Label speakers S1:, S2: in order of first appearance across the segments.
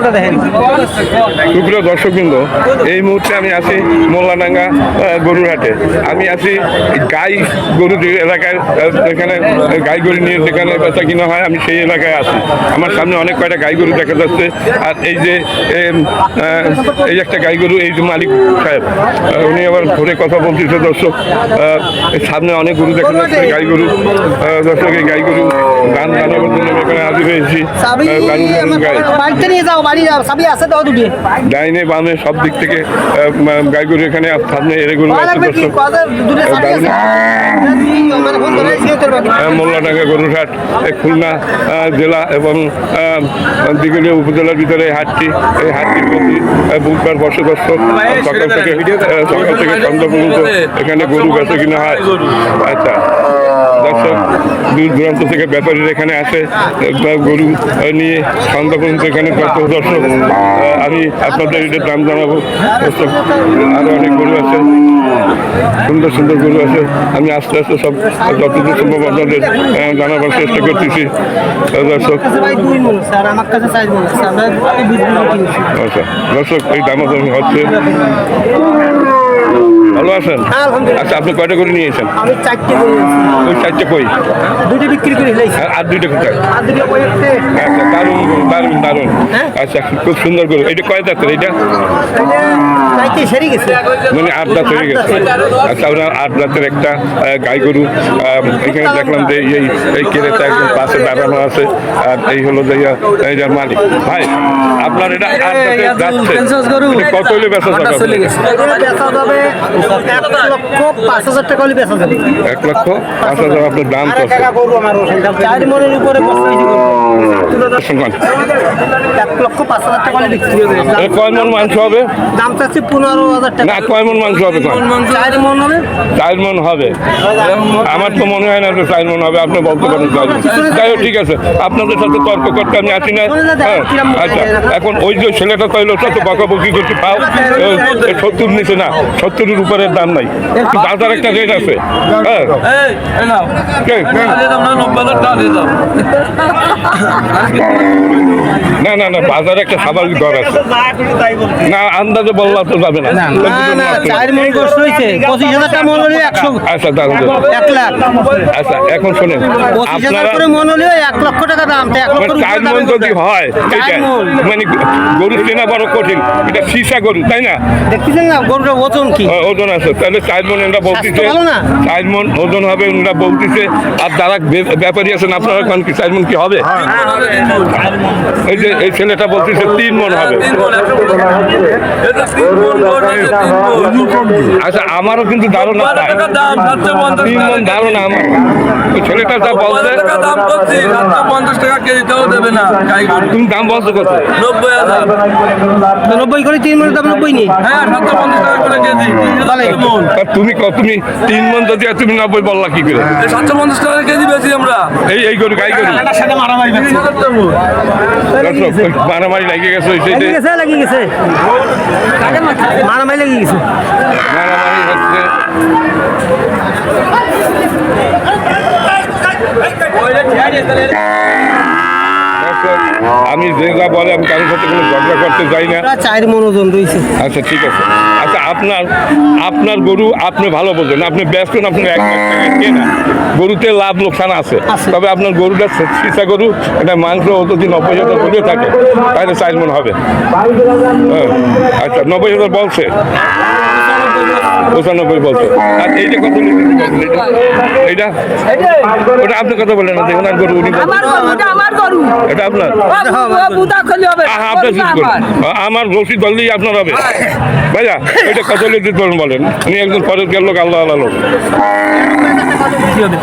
S1: গরুটা দেখেন।
S2: সুপ্রিয় দর্শকবৃন্দ এই মুহূর্তে আমি আছি মোল্লাডাঙ্গা আহ, গরুর হাটে আমি আছি গাই গরু যে এলাকায় এখানে গাই গরু নিয়ে যেখানে বেচা কিনা হয় আমি সেই এলাকায় আছি। আমার সামনে অনেক কয়টা গাই গরু দেখা যাচ্ছে। আর এই যে এই একটা গাই গরু এই যে মালিক সাহেব উনি আবার ঘুরে কথা বলতেছে দর্শক। সামনে অনেক গরু দেখা যাচ্ছে গাই গরু। দর্শক এই গাই গরু গান জানাবার জন্য আমি এখানে হাজির হয়েছি। গান গাই।
S1: বাড়িতে নিয়ে যাও বাড়ি চাবি আছে দাও দুটি।
S2: ডাইনে বামে সব দিক থেকে গাই এখানে সামনে এরে গরু
S1: ভালো
S2: আছে
S1: লাগবে কি?
S2: দর্শক
S1: কত দুটো চাবি আছে আমার ফোন ধরে এসে তোর বাড়ি
S2: আহ, মোল্লাডাঙ্গা গরুরহাট খুলনা জেলা এবং আহ, উপজেলার ভিতরে এই হাটটি এই হাটটি প্রতি বুধবার বসে দর্শক সকাল থেকে সকাল থেকে সন্ধ্যা পর্যন্ত এখানে গরু বেচা কিনা হয়। আচ্ছা। দর্শক, দূর দূরান্ত থেকে ব্যাপারীরা এখানে আসে গরু নিয়ে সন্ধ্যা পর্যন্ত এখানে কত দর্শক আমি আপনাদের এটার দাম জানাব। আরও অনেক গরু আছে। সুন্দর সুন্দর গরু আছে। আমি আস্তে আস্তে সব যতদূর সম্ভব আপনাদের জানাবার চেষ্টা করতেছি। দর্শক। আচ্ছা দর্শক, এই দামাদামি হচ্ছে ভালো আছেন। আচ্ছা আপনি কয়টা করে নিয়েছেন
S1: আমি চারটে
S2: ওই চারটে কই?
S1: দুটো বিক্রি করে
S2: আর- আর দুইটা কোথায় আচ্ছা দারুণ দারুণ দারুণ? আচ্ছা খুব সুন্দর গরু। এটা কয় দাঁতের এটা? মানে আট দাঁত হয়ে গেছে। আচ্ছা আপনার আট দাঁতের একটা গাই গরু এখানে দেখলাম যে এই এই কেরেটা একদম পাশে দাঁড়ানো আছে। আর এই হলো যে যার মালিক। ভাই আপনার এটা আট দাঁতের যাচ্ছে। কত হলে বেচা যাবে
S1: এক লক্ষ পাঁচ হাজার
S2: আপনার দাম কত
S1: চার মনের উপরে এক লক্ষ পাঁচ হাজার টাকা বিক্রি হবে
S2: কয় মন মাংস হবে?
S1: দাম চাচ্ছি পনেরো হাজার
S2: না কয় মন মাংস হবে
S1: চার মন হবে।
S2: চার মন হবে। আমার তো মনে হয় না চার মন হবে আপনি বলতে পারেন যাই হোক ঠিক আছে। আপনাদের সাথে তর্ক করতে আমি আসি না হ্যাঁ আচ্ছা এখন ওই যে ছেলেটা কইলো ওটা তো বকাবকি করতে পাও। সত্তর নিচে না সত্তরের উপরের দাম নাই। বাজার একটা রেট আছে। হ্যাঁ।
S3: না।
S2: না না না বাজারে একটা স্বাভাবিক দর আছে। না আন্দাজে বললাম তো যাবে না।
S1: না না চার গোস হয়েছে। পঁচিশ হাজার টাকা হলে একশো।
S2: আচ্ছা
S1: লাখ।
S2: আচ্ছা এখন শোনেন
S1: পঁচিশ হাজার
S2: আপনারা
S1: করে মন হলে এক লক্ষ টাকা দাম। এক লক্ষ
S2: মানে চার মন যদি হয় এটা
S1: মানে।
S2: গরু কেনা বড় কঠিন। এটা সীসা গরু তাই না?
S1: দেখতেছেন না গরুটার ওজন কি?
S2: ওজন আছে। তাহলে চার মন এরা বলতেছে
S1: না?
S2: চার মন ওজন হবে ওনারা বলতেছে। আর যারা ব্যাপারী আছেন আপনারা কোন কি চার মন কি হবে। এই যে এই ছেলেটা বলতেছে তিন মন হবে।
S3: মণ।
S2: আচ্ছা আমারও কিন্তু ধারণা
S3: বারো দাম, পঞ্চাশ
S2: তিন মন ধারণা আমার। ছেলেটা যা বলছে
S3: পঞ্চাশ টাকা দেবে না
S2: তুমি দাম বলছো কত?
S3: নব্বই হাজার।
S1: নব্বই করে তিন মনের দাম নব্বই নেই?
S3: হ্যাঁ সাতশো পঞ্চাশ টাকা করে কেজি
S2: তুমি তুমি তিন মন যদি তুমি নব্বই বললা কি করে?
S3: সাতশো পঞ্চাশ টাকা কেজি বেশি আমরা।
S2: এই এই গরু গাই গরু? ওই মারামারি লাগি গেছে ওই সাইডে
S1: গেছে লাগি গেছে। মারামারি লাগি গেছে।
S2: মারামারি হচ্ছে। দর্শক, আমি যে যা বলে আমি কারোর সাথে কোনো ঝগড়া করতে যাই না।
S1: চার মন রয়েছে।
S2: আচ্ছা ঠিক আছে। আচ্ছা আপনার আপনার গরু আপনি ভালো বোঝেন। আপনি ব্যস্ত না আপনি এক কেনা। গরুতে লাভ লোকসান আছে। তবে আপনার গরুটা সিসা গরু এটা মাংস অত নব্বই হাজার গরু থাকে তাহলে চার মন হবে। হ্যাঁ আচ্ছা নব্বই হাজার বলছে। পঁচানব্বই আর এইটা কত? এইটা? ওটা আপনি কথা বলেন না দেখুন গরু উনি
S4: এটা
S2: আপনার।
S4: আমার।
S2: রসিদ ধরলেই আপনার হবে। ভাইয়া এটা কত লিটার পারেন বলেন। উনি একজন পরের গেল লোক আল্লাহ আল্লাহ লোক।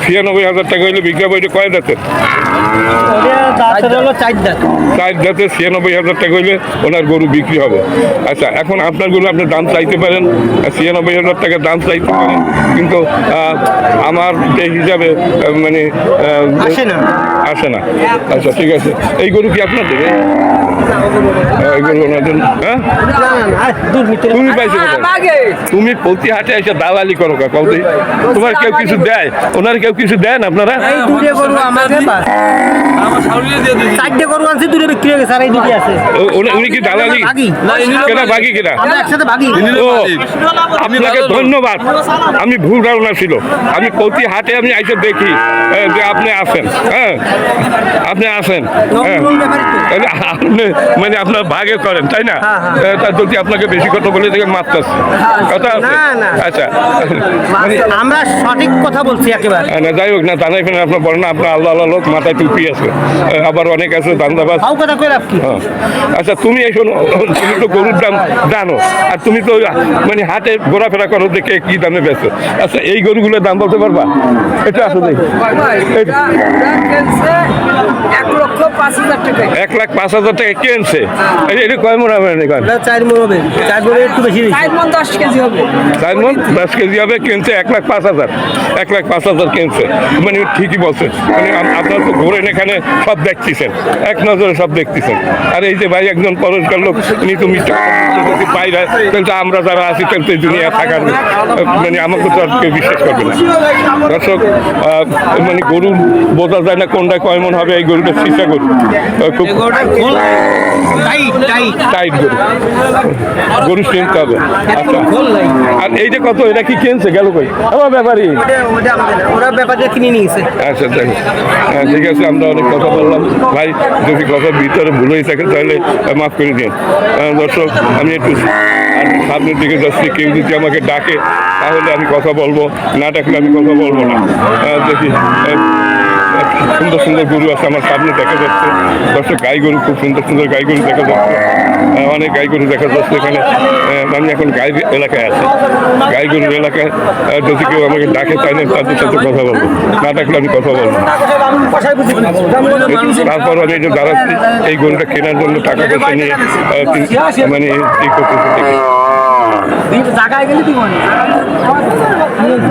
S2: ছিয়ানব্বই হাজার টাকা হইলে বিজ্ঞাপন এটা কয়
S1: দাঁতের চার
S2: ছিয়ানব্বই হাজার টাকা হইলে ওনার গরু বিক্রি হবে। আচ্ছা এখন আপনার গরু আপনার দাম চাইতে পারেন ছিয়ানব্বই ছিয়ানব্বই হাজার টাকা দাম চাইতে পারে কিন্তু আমার হিসাবে মানে
S1: আসে না।
S2: আসে না। আচ্ছা ঠিক আছে। এই গরু কি আপনার দেবে হ্যাঁ? তুমি পাইছো তুমি প্রতি হাটে এসে দালালি করো কৌদি তোমার কেউ কিছু দেয়? ওনার কেউ কিছু দেন আপনারা?
S1: হয়ে
S2: উনি- কি দালালি? কেনা বাকি কেনা?
S1: আমরা একসাথে ভাগি
S2: ও আপনাকে ধন্যবাদ। আমি ভুল ধারণা ছিল। আমি প্রতি হাটে আমি আইসে দেখি যে আপনি আছেন। হ্যাঁ? আপনি আছেন। হ্যাঁ? আপনি মানে আপনার ভাগে করেন তাই না?
S1: হ্যাঁ,
S2: এ, তা যদি আপনাকে বেশি কথা বলে দেখে মারতেছে কথা। আচ্ছা।
S1: আমরা সঠিক কথা বলছি একেবারে।
S2: না যাই হোক না জানাই ফেলেন আপনার বলেন আপনার আল্লাহ আল্লাহ লোক মাথায় টুপি আছে। আবার অনেক আছে দান্দাবাজ হ্যাঁ। আচ্ছা তুমি এই শোনো তুমি তো গরুর দাম জানো। আর তুমি তো মানে হাতে ঘোরাফেরা করো দেখে কি দামে বেচো? আচ্ছা এই গরুগুলোর দাম বলতে পারবা? এটা আসো দেখি।
S4: এক পাঁচ হাজার
S2: লাখ পাঁচ হাজার টাকা কেনছে। এই- এটা কয় মনে হবে
S1: চার মন হবে। চার মনে একটু বেশি
S4: চার মন দশ কেজি হবে।
S2: চার মন দশ কেজি হবে কিনছে এক লাখ পাঁচ হাজার। এক লাখ পাঁচ হাজার কিনছে। মানে ঠিকই বলছে। মানে আপনার তো ঘোরেন এখানে সব দেখতেছেন। এক নজরে সব দেখতেছেন। আর এই যে ভাই একজন পরস্কার লোক উনি তুমি বাইরে কিন্তু আমরা যারা আছি কিন্তু এই দুনিয়া থাকার মানে আমাকে তো আর কেউ বিশ্বাস করবে না। দর্শক মানে গরু বোঝা যায় না কোনটা কয় মন হবে এই গরুটা সিসা গরু। খুব
S1: টাইট টাইট।
S2: টাইট গরু। গরু কিনতে হবে। আচ্ছা। আর এইটা কত এটা কি কিনছে? গেল কই? আমার ব্যাপারই।
S1: ওরা ব্যাপারটা কিনে নিয়েছে।
S2: আচ্ছা যাক। হ্যাঁ, ঠিক আছে আমরা অনেক কথা বললাম। ভাই যদি কথার ভিতরে ভুল হয়ে থাকে তাহলে মাফ করে দিন। দর্শক আমি একটু সামনের দিকে যাচ্ছি। কেউ যদি আমাকে ডাকে, তাহলে আমি কথা বলব। না ডাকলে আমি কথা বলব না। দেখি সুন্দর সুন্দর গরু আছে আমার সামনে দেখা যাচ্ছে। দর্শক, গাই গরু খুব সুন্দর সুন্দর গাই গরু দেখা যাচ্ছে। অনেক গাই গরু দেখা যাচ্ছে এখানে। আমি এখন গাই এলাকায় আছি। গাই গরুর এলাকায় যদি কেউ আমাকে ডাকে তাহলে তাদের সাথে কথা বলব। না ডাকলে আমি কথা বলব না। তারপর আমি যে দাঁড়াচ্ছি, এই গরুটা কেনার জন্য টাকা পয়সা নিয়ে মানে এই করতেছি।
S1: জায়গায় গেলে কি মনে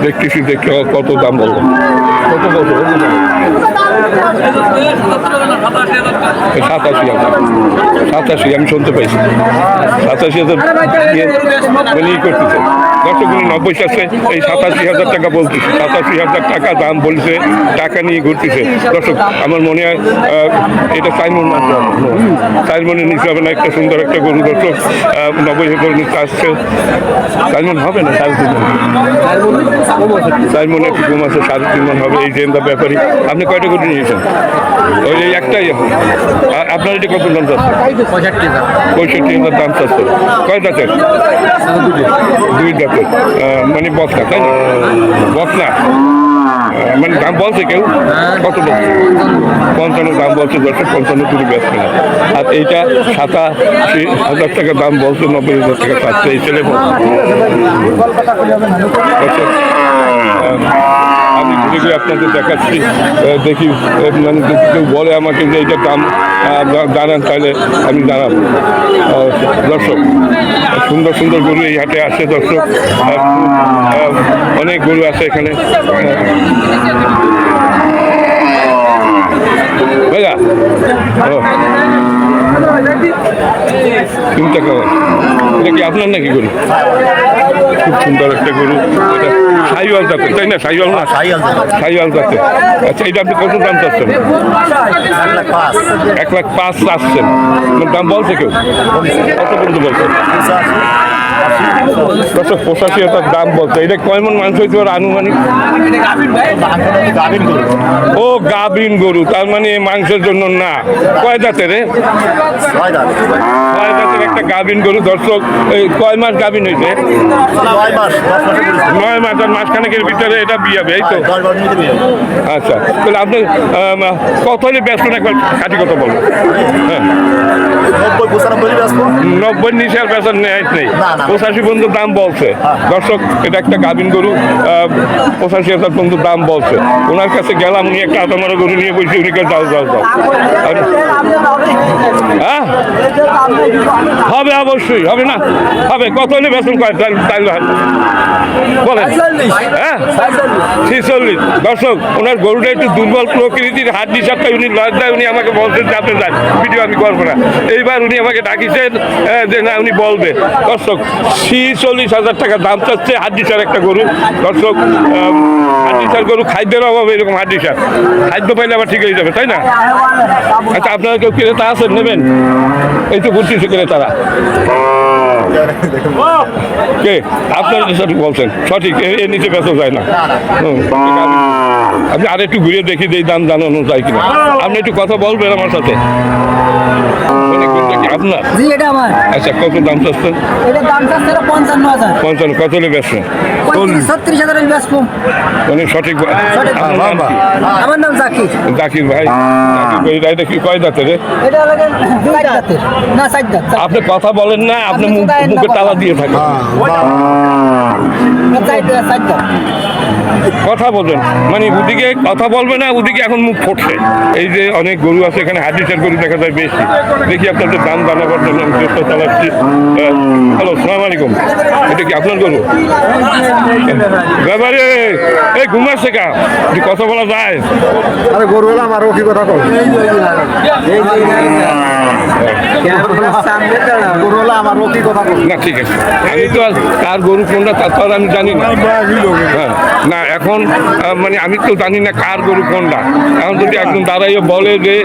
S2: দেখতেছি দেখে কত দাম বলব। কত বলব সাতাশি হাজার। সাতাশি, আমি শুনতে পাইছি। সাতাশি হাজার দিয়ে মানে করতেছে। দর্শকগুলো নব্বই আছে এই সাতাশি হাজার টাকা বলতেছে। সাতাশি হাজার টাকা দাম বলছে, টাকা নিয়ে ঘুরতেছে। দর্শক, আমার মনে হয় এটা সাইমন সাইমনের নিচে হবে না, একটা সুন্দর একটা গরু। দর্শক নব্বই হাজার নিচে আসছে। সাইমন হবে না? সাড়ে মণ। মনে একটু কম আছে সাড়ে তিন মাস হবে এই জেন্দা ব্যাপারে। আপনি কয়টা করে নিয়েছেন? ওই একটাই এখন। আর আপনার এটি কত দাম চাচ্ছে
S1: পঁয়ষট্টি হাজার
S2: দাম চাচ্ছে কয় দাঁতের? দুই দাঁতের। মানে বসনা তাই না? বসনা আহ, মানে দাম বলছে কেউ? কত বলছে পঞ্চান্ন দাম বলছে দশে পঞ্চান্ন কোটি ব্যস্ত না আর এইটা সাতাশি হাজার টাকা দাম বলছে নব্বই হাজার টাকা পাচ্ছে এই ছেলে আচ্ছা, আমি ঘুরে গিয়ে আপনাদের দেখাচ্ছি দেখি মানে কেউ বলে আমাকে যে এইটার দাম জা- জানান তাহলে আমি আহ, দর্শক সুন্দর সুন্দর গরু এই হাটে আসে দর্শক। অনেক গরু আছে এখানে। ও। চিন্তা করেন এটা কি আপনার নাকি গরু? খুব সুন্দর একটা গরু। এটা সাইওয়াল জাতের তাই না? সাইওয়াল না? সাইওয়াল জাতের। আচ্ছা এটা আপনি কত দাম চাচ্ছেন? এক লাখ পাঁচ। চাচ্ছেন। দাম বলছে কেউ? কত পর্যন্ত বলছেন কত পঁচাশি হাজার দাম বলছে। এটা কয়মন মাংস হইতে পারে আনুমানিক? ও গাবিন গরু। তার মানে এই মাংসের জন্য না। কয় দাঁতের রে কয় দাঁতের একটা গাবিন গরু? দর্শক কয় মাস গাবিন হয়েছে নয় মাস আর মাসখানেকের ভিতরে এটা বিয়ে হবে এই তো? আচ্ছা তাহলে আপনার কত হলে ব্যস্ত না একবার খাঁটি কথা বলুন? হ্যাঁ। নব্বই নিচে আর বেচার নেই নেই। পঁচাশি পর্যন্ত দাম বলছে। দর্শক এটা একটা গাভিন গরু পঁচাশি হাজার পর্যন্ত দাম বলছে। ওনার কাছে গেলাম উনি একটা আতামারা গরু নিয়ে বলছি উনি যাও যাও যাও। হ্যাঁ? হবে অবশ্যই হবে না? হবে কত হলে বেতন কয় হয়। বলেন। হ্যাঁ? ছিচল্লিশ। দর্শক ওনার গরুটা একটু দুর্বল প্রকৃতির হাত হিসাবটা উনি লজ্জায় উনি আমাকে বলছেন যাতে যান ভিডিও আমি করব না। এইবার উনি আমাকে ডাকিছেন যে না উনি বলবে। দর্শক ছিচল্লিশ হাজার টাকা দাম চাচ্ছে হাড্ডিসার একটা গরু। দর্শক হাড্ডিসার গরু খাদ্যের অভাবে এরকম হাড্ডিসার খাদ্য পাইলে আবার ঠিক হয়ে যাবে তাই না? আচ্ছা আপনারা কেউ ক্রেতা আছেন? নেবেন। এই তো ঘুরতেছে ক্রেতারা। কে? আপনার সঠিক বলছেন। সঠিক এর নিচে বেচা যায় না। আপনি আর একটু ঘুরে দেখি এই দাম জানানো যায় কিনা। আপনি একটু কথা বলবেন আমার সাথে। আপনার?
S1: জি এটা আমার।
S2: আচ্ছা কত দাম চাচ্ছেন?
S1: এটা দাম চাচ্ছে পঞ্চান্ন হাজার।
S2: পঞ্চান্ন কত হলে বেচছেন
S1: পঁয়ত্রিশ ছত্রিশ হাজার আমি বেচবো।
S2: মানে সঠিক?
S1: আমার নাম জাকির।
S2: জাকির ভাই। এটা কি কয় দাঁতে রে?
S1: এটা না দাঁত
S2: আপনি কথা বলেন না আপনি মুখ- তালা দিয়ে থাকেন।
S1: দাঁত।
S2: কথা বলবেন। মানে ওদিকে কথা বলবে না ওদিকে এখন মুখ ফুটছে। এই যে অনেক গরু আছে এখানে হাডিসের গরু দেখা যায় বেশি। দেখি আপনাদের দাম জানাবার জন্য আমি চেষ্টা চালাচ্ছি। হ্যালো সালাম আলাইকুম। এটা কি আপনার গরু? ব্যাপারে এই ঘুমাচ্ছে কা? যে কথা বলা যায়।
S3: আরে গরু হলাম আমার কি কথা কল
S2: না ঠিক আছে। আমি তো আর কার গরু কোনটা তার তো আর আমি জানি না। হ্যাঁ না এখন মানে আমি তো জানি না কার গরু কোনটা। এখন যদি একজন দাঁড়াইয়ে বলে যে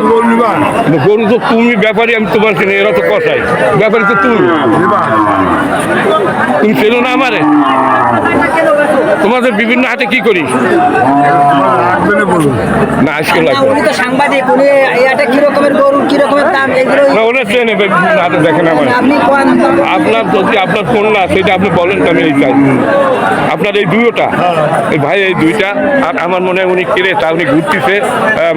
S2: গরু তো তুমি ব্যাপারী আমি তোমার চিনি এরা তো কষাই ব্যাপারী তো তুমি। তুমি চেনো না আমারে? তোমাদের বিভিন্ন হাতে কি করি? না আজকে লাগবে
S1: সাংবাদিক উনি এটা কি রকমের গরু কি রকমের দাম এগুলো
S2: না ওরা চেনে বিভিন্ন হাতে দেখেন আমার। আপনার যদি আপনার ফোন না সেটা আপনি বলেন আমি এই চাই। আপনার এই দুইটা এই ভাই, এই দুইটা, আর আমার মনে হয় উনি কিরে তা উনি ঘুরতেছে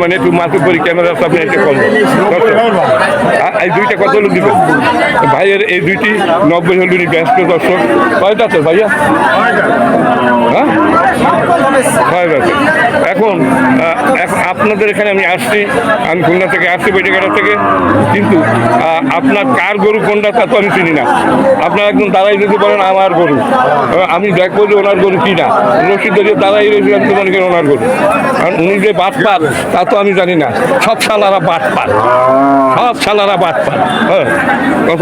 S2: মানে একটু মাথা করি ক্যামেরা সামনে এসে কম। এই দুইটা কত হলো দিবেন। ভাইয়ের এই দুইটি নব্বই হল উনি ব্যস্ত, দর্শক। কয়টা তো ভাইয়া? হ্যাঁ? কয়টা বছর এখন আপনাদের এখানে আমি আসছি, আমি খুলনা থেকে আসছি বৈঠকাটা থেকে। কিন্তু আপনার কার গরু, কোনটা, তা তো আমি চিনি না। আপনার একদম দাঁড়াই যদি বলেন, আমার গরু। আমি দেখব যে ওনার গরু কি না। রশিদ ধরিয়ে দাঁড়াই রয়েছি, আমি তো মনে ওনার গরু। কারণ উনি যে বাট পার তা তো আমি জানি না। সব সালারা বাট পার সব সালারা বাট পার হ্যাঁ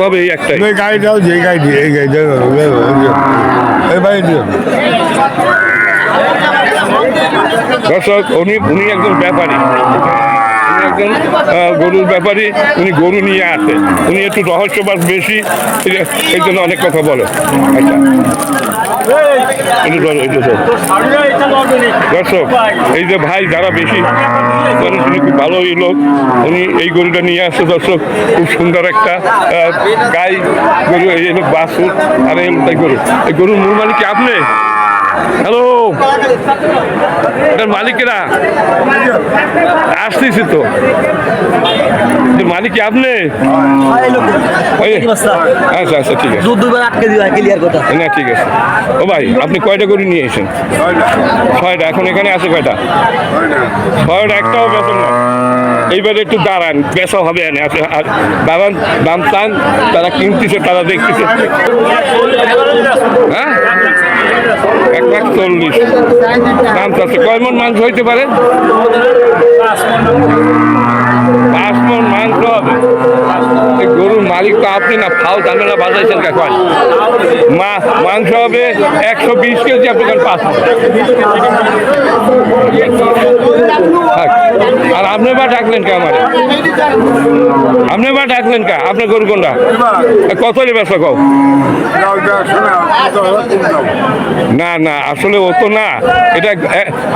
S2: হবে এই একটাই।
S3: এই গাড়ি দাও, যে গাড়ি এই গাড়ি এই দিও
S2: দর্শক, উনি উনি একজন ব্যাপারী। একজন গরুর ব্যাপারী। উনি গরু নিয়ে আসে। উনি একটু রহস্যবাদ বেশি। এই- জন্য অনেক কথা বলে। আচ্ছা। দর্শক, এই যে ভাই যারা বেশি উনি খুব ভালো এই লোক। উনি এই গরুটা নিয়ে আসছে দর্শক। খুব সুন্দর একটা গাই গরু, এই হলো বাসুর আর এই গরু। এই গরুর মূল মানে কি আপনি? হ্যালো এটার মালিকেরা আসতেছি তো। মালিক কি আপনি? আচ্ছা আচ্ছা ঠিক আছে।
S1: কথা।
S2: না ঠিক আছে। ও ভাই আপনি কয়টা করে নিয়ে এসেছেন? ছয়টা। এখন এখানে আছে কয়টা? ছয়টা। একটাও বেতন না। এইবারে একটু দাঁড়ান বেসা হবে এনে। আছে আর দাঁড়ান দাম চান তারা কিনতেছে তারা দেখতেছে। হ্যাঁ? এক লাখ চল্লিশ। দাম চাচ্ছে। কয় মন মাংস হইতে পারে? তো আপনি না ফাল ঝামেলা বাজাইছেন কখন মা, মাংস হবে একশো বিশ কেজি, আপনি কেন পাঁচ। আর আপনি বা ডাকলেন কে আমার? আপনি বা ডাকলেন কা? আপনার গরু কোনটা? কত বেসা কও? না না, আসলে ও তো না। এটা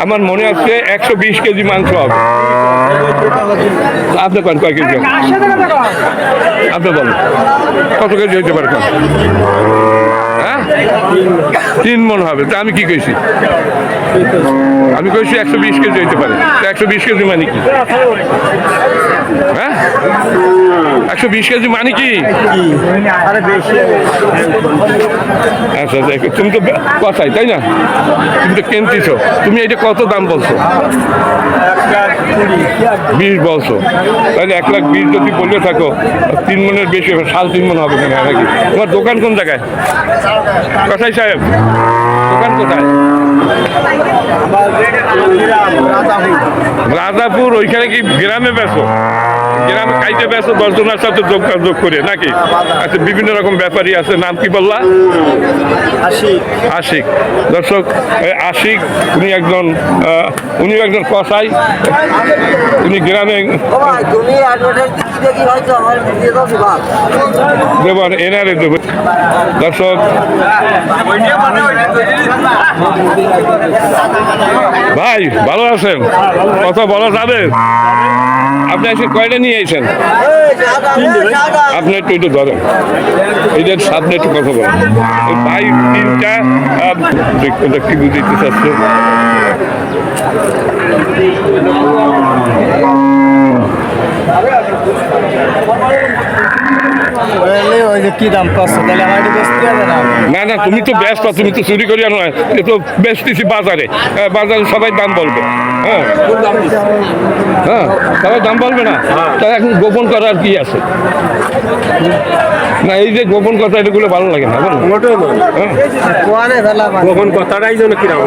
S2: আমার মনে হচ্ছে একশো বিশ কেজি মাংস হবে। আপনি কয় কেজি আপনি বলেন। কত কেজি হইতে পারে হ্যাঁ? তিন মন হবে। তা আমি কি কইছি? আমি কইছি একশো বিশ কেজি হইতে পারে। একশো বিশ কেজি মানে কি? হ্যাঁ? একশো বিশ কেজি মানে কি? আচ্ছা আচ্ছা তুমি তো কথাই তাই না? তুমি তো কিনতেছো। তুমি এটা কত দাম বলছো? বিশ বলছো। তাহলে এক লাখ বিশ যদি বলে থাকো তিন মনের বেশি হবে সাড়ে তিন মন হবে না নাকি? তোমার দোকান কোন জায়গায়? কথাই সাহেব দোকান কোথায়? রাজাপুর। ওইখানে কি গ্রামে বেসো গ্রামে কাইতে বেসো দশজনের সাথে যোগ যোগ করে নাকি? আচ্ছা বিভিন্ন রকম ব্যাপারই আছে নাম কি বললা?
S1: আশিক।
S2: আশিক। দর্শক আশিক উনি একজন উনিও একজন কসাই। উনি গ্রামে দেবেন এনারে দেবেন দর্শক ভাই ভালো আছেন? কথা বলা যাবে? আপনি আজকে কয়টা নিয়ে আপনি একটু একটু ধরেন। এদের সামনে একটু কথা বলেন। ভাই তিনটা দেখতে কি বুঝতে চাচ্ছে?
S1: ওই যে কি দাম পাঁচশো তাহলে আমার একটু বেশি হবে না
S2: না না তুমি তো ব্যস্ত তুমি তো চুরি করিয়া নয়। এ তো বেচতেছি বাজারে। হ্যাঁ, বাজারে সবাই দাম বলবে। হ্যাঁ। হ্যাঁ সবাই দাম বলবে না? তা এখন গোপন করার কি আছে? না এই যে গোপন কথা এগুলো ভালো লাগে না হ্যাঁ।
S1: ফেলা
S3: কথাটাই যেন কিরম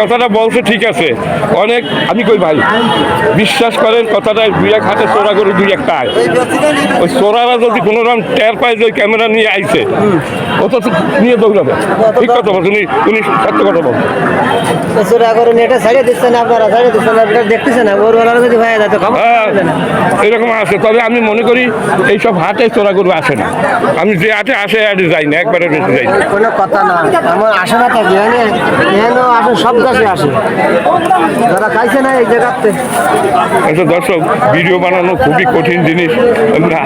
S2: কথাটা বলছে ঠিক আছে। অনেক আমি কই ভাই? বিশ্বাস করেন কথাটা দুই এক হাতে চোরা করে দুই একটা আয়। ওই চোরারা যদি কোনো রকম টের পায় যে ক্যামেরা নিয়ে আইছে তো নিয়ে দৌড়াবে ঠিক কথা বলছে উনি সত্য কথা বলছে
S1: চোরা করে নেটে ছাড়িয়ে দিচ্ছেন আপনারা ছাড়িয়ে দিচ্ছেন আপনারা দেখতেছেন না বেলার যদি যায় তো
S2: হ্যাঁ। এরকম আছে তবে আমি মনে করি এইসব হাটে চোরা গরু আসে না। আমি যে হাটে আসে হাটে যাই না একবারে বেশি যাই
S1: কোনো কথা না আমার আসে না থাকি আসে সব গাছে আসে। যারা খাইছে না এই জায়গাতে।
S2: আচ্ছা দর্শক ভিডিও বানানো খুবই কঠিন জিনিস।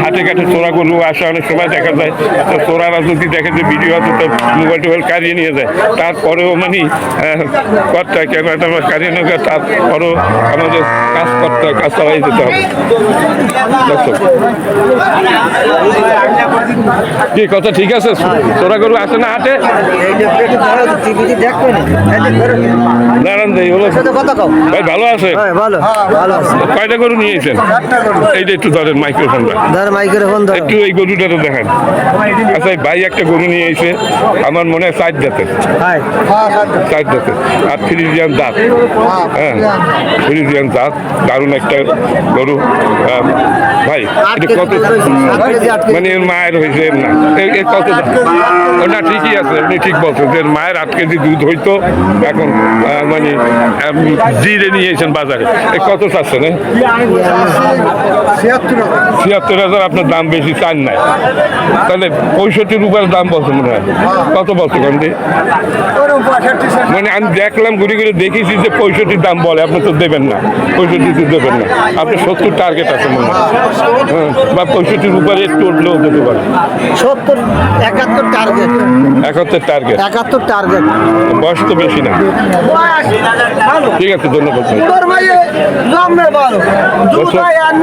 S2: হাটে ঘাটে চোরা গরু আসে অনেক সময় দেখা যায়। তো চোরারা যদি দেখে যে ভিডিও আছে তো মোবাইল টোবাইল কারিয়ে নিয়ে যায়। তারপরেও মানে করতে হয় ক্যামেরাটা আমার কারিয়ে নিয়ে যায় তারপরেও আমাদের কাজ করতে হয় কাজ চালাই যেতে হবে। কি কথা ঠিক আছে? চোরা গরু আসে না হাটে?
S1: এই যে পেটে ধরো টিভিতে দেখবে না এই যে ধরো।
S2: নারায়ণ দেই হলো ভাই ভালো আছে? কয়টা গরু নিয়েছেন? এইটা একটু ধরেন মাইক্রোফোনটা।
S1: ধর মাইকের ফোন ধরো।
S2: একটু এই গরুটাতে দেখেন। আচ্ছা ভাই একটা গরু নিয়ে এসে আমার মনে হয়
S1: হাই।
S2: চার আর ফ্রিজিয়ান দাঁত হ্যাঁ ফ্রিজিয়ান দাঁত দারুণ একটা গরু। ভাই এটা কত। মানে এর মায়ের হয়েছে এর না। কত? না ঠিকই আছে আপনি ঠিক বলছেন যে মায়ের আট কেজি দুধ হইতো। এখন মানে জিরে নিয়ে এসেছেন বাজারে। এ কত চাচ্ছেন? ছিয়াত্তর হাজার। আপনার দাম বেশি চান নাই। তাহলে পঁয়ষট্টির উপরে দাম মনে হয় কত বলছে কন্দি মানে আমি দেখলাম ঘুরে ঘুরে দেখেছি যে পঁয়ষট্টির দাম বলে আপনি তো দেবেন না। পঁয়ষট্টিতে দেবেন না। আপনি সত্তর টার্গেট আছে মনে হয়। হ্যাঁ, বা পঁয়ষট্টির উপরে একটু উঠলেও যেতে পারে।
S1: সত্তর একাত্তর টার্গেট
S2: একাত্তর টার্গেট
S1: একাত্তর টার্গেট
S2: বয়স তো বেশি না। ঠিক আছে ধন্যবাদ।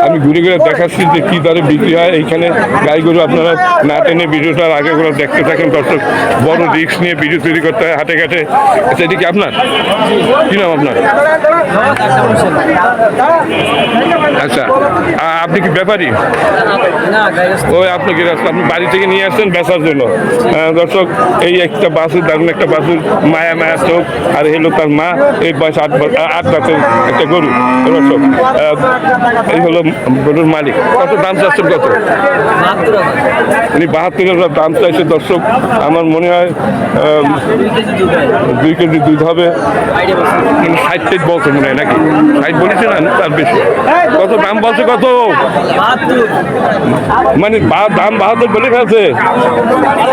S2: আমি ঘুরে ঘুরে দেখাচ্ছি যে কি দরে বিক্রি হয়। এইখানে গাই গরু আপনারা না টেনে ভিডিওটার আগে করে দেখতে থাকেন দর্শক বড় রিস্ক নিয়ে ভিডিও তৈরি করতে হয় হাটে ঘাটে আচ্ছা এটি কি আপনার কি নাম আপনার আচ্ছা আপনি কি ব্যাপারী ওই আপনি কি রাস্তা আপনি বাড়ি থেকে নিয়ে আসছেন বেচার জন্য দর্শক এই একটা বাসুর দারুণ একটা বাসুর মায়া মায়া চোখ আর হলো তার মা এই বয়স আট আট দাঁতের একটা গরু দর্শক এই হলো গরুর মালিক কত দাম চাচ্ছেন কত উনি বাহাত্তর দাম চাইছে দর্শক আমার মনে হয় দুই কেজি দুধ হবে। কিন্তু ষাট বলছে মনে হয় নাকি? ষাট বলেছে না তার বেশি। কত দাম বলছে কত? মানে দাম বাহাত্তর বলে ফেলছে।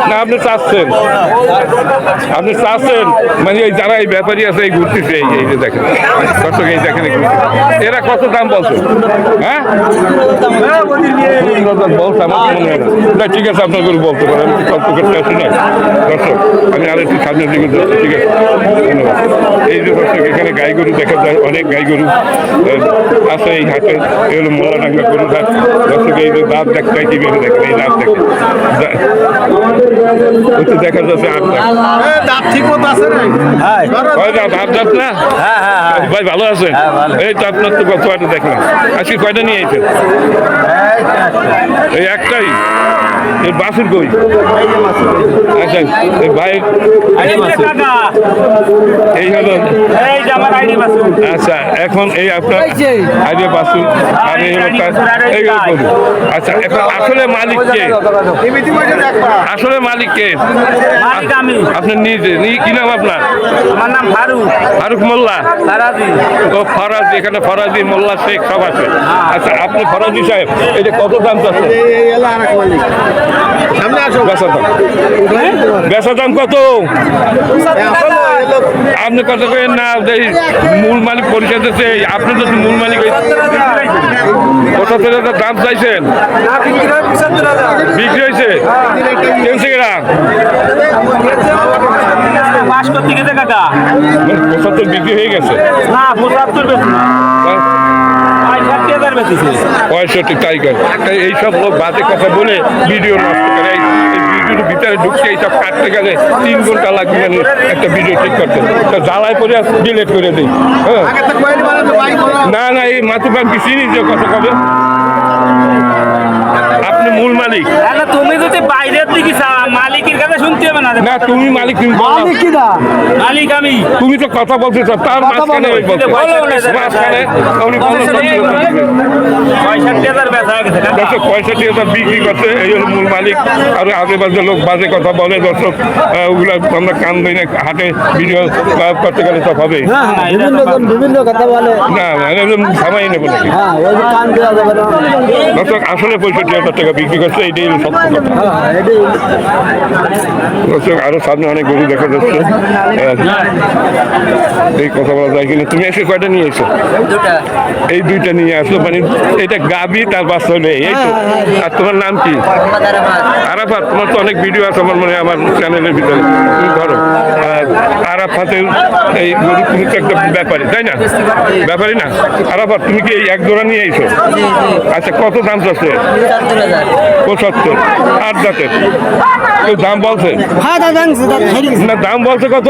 S2: না আপনি চাচ্ছেন। আপনি চাচ্ছেন। মানে এই যারা এই ব্যাপারী আছে এই ঘুরতেছে এই এই দেখেন। দর্শক এই দেখেন এরা কত দাম বলছে? হ্যাঁ? বলছে। আমার মনে হয় না। ঠিক আছে আপনার গরু বলতে পারেন। আমি গল্প করতে আসি না দর্শক আমি আর একটু সামনের দিকে ঠিক আছে? ধন্যবাদ। এই যে দর্শক এখানে গাই গরু দেখা যায় অনেক গাই গরু আছে এই হাটে। এই হলো মোল্লাডাঙ্গা গরু হাট। দর্শক এই যে দাঁত দেখতে হয় কীভাবে দেখেন এই দাঁত দেখেন দেখা যাচ্ছে দাঁত আট দাঁত না? ভাই ভালো আছেন? এই তো আপনার তো হাটে দেখলাম। আজকে কয়টা নিয়ে এসেছেন এই একটাই? এই বাসুর কই? আচ্ছা এই ভাই এই হলো আচ্ছা এখন এই আপনার আইডিয়া বাসুর আর এই এই গরু। আচ্ছা এখন আসলে মালিক কে? আসলে মালিক কে?
S5: মালিক আমি।
S2: নিজে কি নাম আপনার?
S5: আমার নাম ফারুক।
S2: ফারুক মোল্লা।
S5: সারাদি
S2: ও ফরাজি এখানে ফরাজি মোল্লা শেখ সব আছে। আচ্ছা আপনি ফরাজি সাহেব এটা কত দাম চাচ্ছেন? বেচা দাম। বেচা দাম কত? আপনি কত করেন না এই মূল মালিক পরিষদ আছে আপনি যদি মূল মালিক হই- পঁচাত্তর হাজার দাম চাইছেন। বিক্রি হয়েছে কিনছে কিনা? পঁচাত্তর বিক্রি হয়ে গেছে।
S5: না পঁচাত্তর পঁয়ষট্টি
S2: টাইগার এইসব লোক বাজে কথা বলে ভিডিও নষ্ট করে। ভিডিওর ভিতরে ঢুকছে এইসব কাটতে গেলে তিন ঘণ্টা লাগবে একটা ভিডিও ঠিক করতে। তো জ্বালায় করে ডিলেট করে দিই। হ্যাঁ। না না এই মাতুবান কি চিনি যে কথা কবে আপনি মূল মালিক।
S5: তাহলে তুমি যদি বাইরের দিকে চাও, মালিকের কাছে শুনতে হবে না।
S2: না তুমি মালিক তুমি বলো।
S1: আমি কি দা
S5: মালিক আমি।
S2: তুমি তো কথা বলতে চাও তার মাঝখানে ওই
S5: বলো না,
S2: মাঝখানে উনি বলো
S5: পঁয়ষট্টি হাজার বেচা গেছে
S2: দর্শক পঁয়ষট্টি হাজার বিক্রি করছে এই হলো মূল মালিক। আর বাজে লোক বাজে কথা বলে দর্শক ওগুলা আমরা কান দিই না হাটে ভিডিও করতে গেলে সব হবে।
S1: বিভিন্ন কথা বলে।
S2: না না, একদম থামাই নেব নাকি
S1: হ্যাঁ ওই কান দেওয়া যাবে না।
S2: দর্শক আসলে পঁয়ষট্টি হাজার টাকা বিক্রি করছে সত্য
S1: হ্যাঁ এটাই
S2: দর্শক আরও সামনে অনেক গরু দেখা যাচ্ছে। এই কথা বলা যায় কিনা। তুমি এসে কয়টা নিয়ে এসো? এই দুইটা নিয়ে আসলো মানে এটা গাবি তার বাচ্চা হলে এই তো। আর তোমার নাম কি? আরাফাত। তোমার তো অনেক ভিডিও আছে আমার মনে আমার চ্যানেলের ভিতরে। তুমি ধরো। আর আরাফাতের এই গরু তুমি তো একটা ব্যাপারী তাই না? ব্যাপারী না। আরাফাত তুমি কি এই এক জোড়া নিয়ে এসো? আচ্ছা কত দাম চাচ্ছে? পঁচাত্তর আট জাতের। কেউ দাম বলছে?
S1: হ্যাঁ দাদা
S2: না দাম বলছে কত?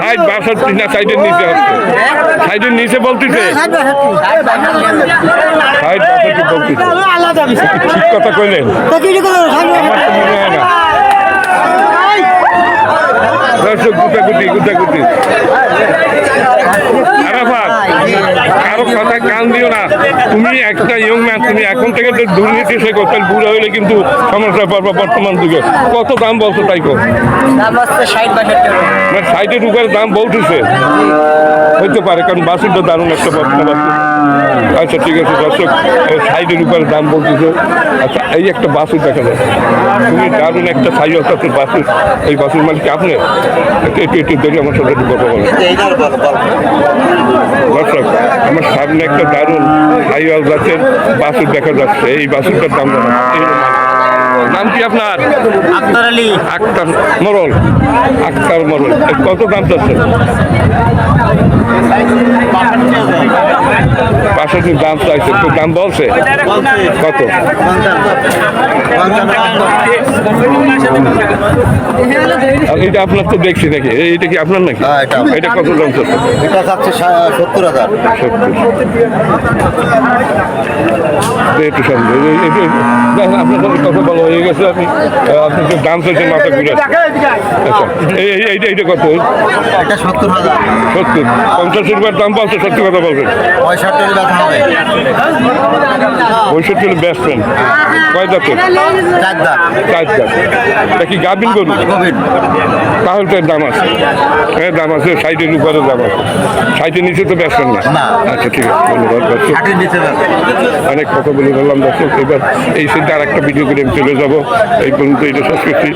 S2: ষাট বাষট্টি না সাইডের নিচে হচ্ছে সাইডের নিচে বলতেছে। ষাট বাষট্টি। বলতেছে। ঠিক কথা কইলেন। আমার তো মনে হয় না। দর্শক গুটাগুটি গুটাগুটি আরাফাত কারও কথা কান দিও না। তুমি একটা ইয়ং ম্যান তুমি এখন থেকে তো দুর্নীতি শেখো তাহলে বুড়ো হইলে কিন্তু সমস্যা পাবো বর্তমান যুগে। কত দাম বলছো তাই কো? মানে সাইডের উপরে দাম বলতেছে। হইতে পারে কারণ বাসুরটা দারুণ একটা বর্তমান আচ্ছা ঠিক আছে, দর্শক সাইডের উপরে দাম বলতেছে। আচ্ছা এই একটা বাসুর দেখা যায়। তুমি দারুণ একটা সাইজ আছে বাসুর, এই বাসুর মালিক আপনি? একটু একটু দেখে আমার সাথে একটু কথা বলেন। দর্শক, আমার সামনে একটা দারুণ সাইজ জাতের বাসুর দেখা যাচ্ছে। এই বাসুরটার দাম এই। নাম কি আপনার?
S5: আক্তার আলী।
S2: আক্তার মরল। আক্তার মরল। কত দাম চাচ্ছেন? পাঁচশো দাম চাইছে তো দাম বলছে? কত? এটা আপনার তো দেখছি নাকি? এটা কি আপনার নাকি?
S6: হ্যাঁ, এটা
S2: কত দাম চাচ্ছে
S6: এটা সা- সত্তর হাজার।
S2: একটু দেখেন, আপনার সাথে কথা বলা হয়ে গেছে আপনি আপনি তো দাম চাইছেন মাথা ঘুরে আচ্ছা এই- এই- এইটা এইটা কত?
S6: এটা সত্তর হাজার।
S2: সত্যি পঞ্চাশ রুপিয়ার দাম বলছে সত্যি কথা বলবেন।
S6: পঁয়ষট্টি ব্যথা হবে।
S2: পঁয়ষট্টি হলে ব্যস্ত কয় দাঁতের?
S6: চার দাঁত।
S2: চার দাঁত। এটা কি গরু?
S6: কোভিড
S2: তাহলে তো দাম আছে। হ্যাঁ দাম আছে সাইডের উপরে দাম আছে। সাইডের নিচে তো ব্যস্ত না। আচ্ছা ঠিক আছে ধন্যবাদ দর্শক। অনেক কথা বলে বললাম দর্শক। এবার এই সিদ্ধা আর একটা ভিডিও করে আমি চলে যাব। এই পর্যন্ত এটা শেষ করছি।